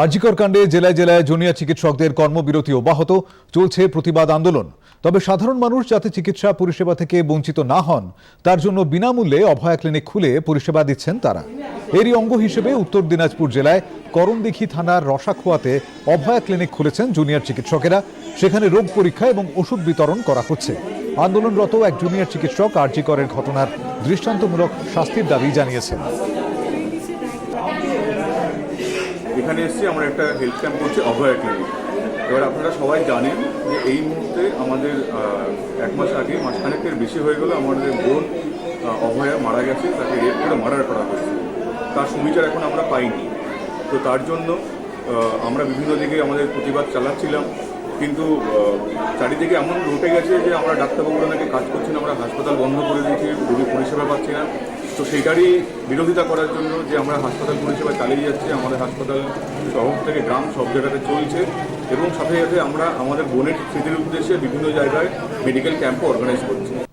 আরজিকর কাণ্ডে জেলায় জেলায় জুনিয়র চিকিৎসকদের কর্মবিরতি অব্যাহত, চলছে প্রতিবাদ আন্দোলন। তবে সাধারণ মানুষ যাতে চিকিৎসা পরিষেবা থেকে বঞ্চিত না হন, তার জন্য বিনামূল্যে অভয়া ক্লিনিক খুলে পরিষেবা দিচ্ছেন তারা। এরই অঙ্গ হিসেবে উত্তর দিনাজপুর জেলায় করণদিঘি থানার রসাখোয়াতে অভয়া ক্লিনিক খুলেছেন জুনিয়র চিকিৎসকেরা। সেখানে রোগ পরীক্ষা এবং ওষুধ বিতরণ করা হচ্ছে। আন্দোলনরত এক জুনিয়র চিকিৎসক আরজিকরের ঘটনার দৃষ্টান্তমূলক শাস্তির দাবি জানিয়েছেন। এখানে এসেছি, আমরা একটা হেলথ ক্যাম্প করছি, অভয়া ক্লিনিক এবার আপনারা সবাই জানেন যে এই মুহূর্তে আমাদের এক মাস আগে, মাসখানেকের বেশি হয়ে গেল, আমাদের বোন অভয়া মারা গেছে, তাকে রেপ করে মার্ডার করা হয়েছে। তার সুবিচার এখন আমরা পাইনি। তো তার জন্য আমরা বিভিন্ন দিকে আমাদের প্রতিবাদ চালাচ্ছিলাম, কিন্তু চারিদিকে এমন রুটে গেছে যে আমরা ডাক্তারবাবুরা নাকি কাজ করছি না আমরা হাসপাতাল বন্ধ করে দিয়েছি, রোগী পরিষেবা পাচ্ছি না। তো সেইটারই বিরোধিতা করার জন্য যে আমরা হাসপাতাল পরিষেবা চালিয়ে যাচ্ছি, আমাদের হাসপাতাল শহর থেকে গ্রাম সব জায়গাতে চলছে এবং সাথে সাথে আমরা আমাদের বোনের স্মৃতির উদ্দেশ্যে বিভিন্ন জায়গায় মেডিকেল ক্যাম্পও অর্গানাইজ করছি।